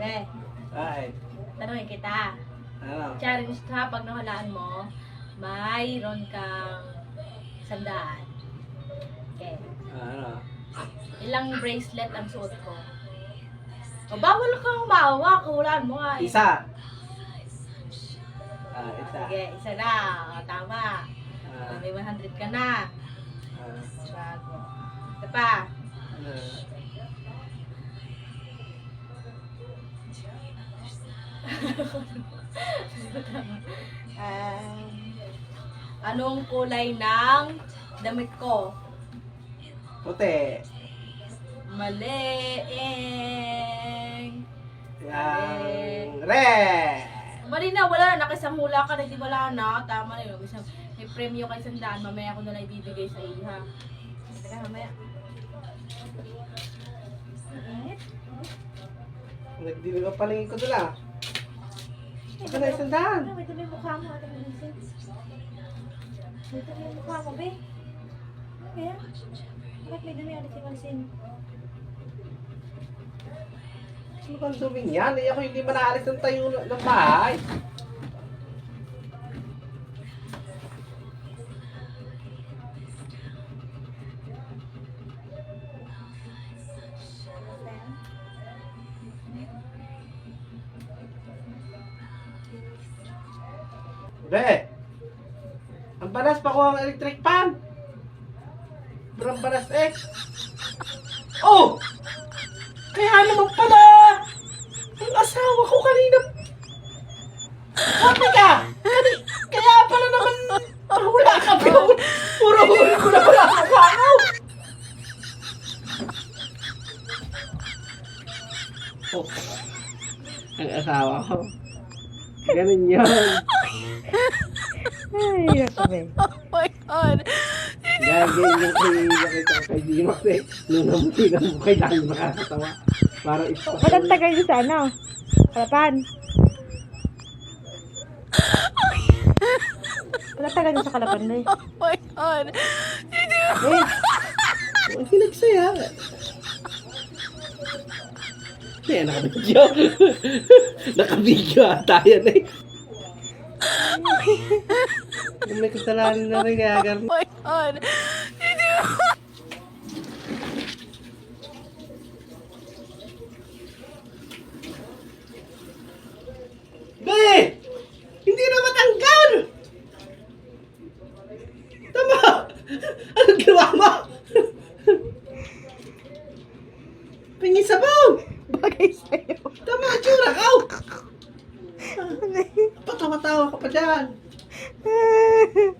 Be, Ay. tanongin kita. Ano? Challenge ka pag nahulaan mo, mayroon kang sandaan. Okay. Ano? Ilang bracelet ang suot ko? O, bawal kang umawa, kahulaan mo nga. eh. Isa. Ah, isa. Sige, isa na. O, tama. Ah, May 100 ka na. ah, Bago. Ito pa. ano? Um, anong kulay ng damit ko? Puti. Mali. Eng. Yang red. Mali na, wala na. Nakisang hula ka na, di wala na. Tama na yun. Isang, may premyo kay sandaan. Mamaya ko na lang ibibigay sa iyo, ha? Teka, mamaya. Init. Nagdilim ang paningin ko doon ah. Baka na isang daan. May dumi yung mukha mo. Ate Malisin. May dumi yung mukha mo, be. Kaya? Bakit may dumi Ate Malisin? Ano bang dumi yan? Eh, ako hindi manaalis ng tayo ng bahay. Be! Ang balas pa ko ang electric pan! Sobrang balas eh! Oh! Kaya naman pala! Ang asawa ko kanina! Happy ka! Kaya pala naman wala ka puro, puro huli ko na pala ang wakaw! Oh. Ang asawa ko. Ganun yun. Ay, ako ba? Gagay yung kay nakita ko kay Dimas eh. Nung namuti na mo kay dahil makakatawa. Parang ito. Ba't tagal niyo sa ano? Kalapan? Ang tagal niyo sa kalapan na eh? Eh, ang pinagsaya. Eh, nakabidyo. nakabidyo ata yan eh. May kasalanan na rin kaya Be! Hindi na matanggal! Tama! Anong ginawa mo? Pingin sabaw! Bagay sa'yo. Tama ang tsura ka! Patawa-tawa ka pa dyan.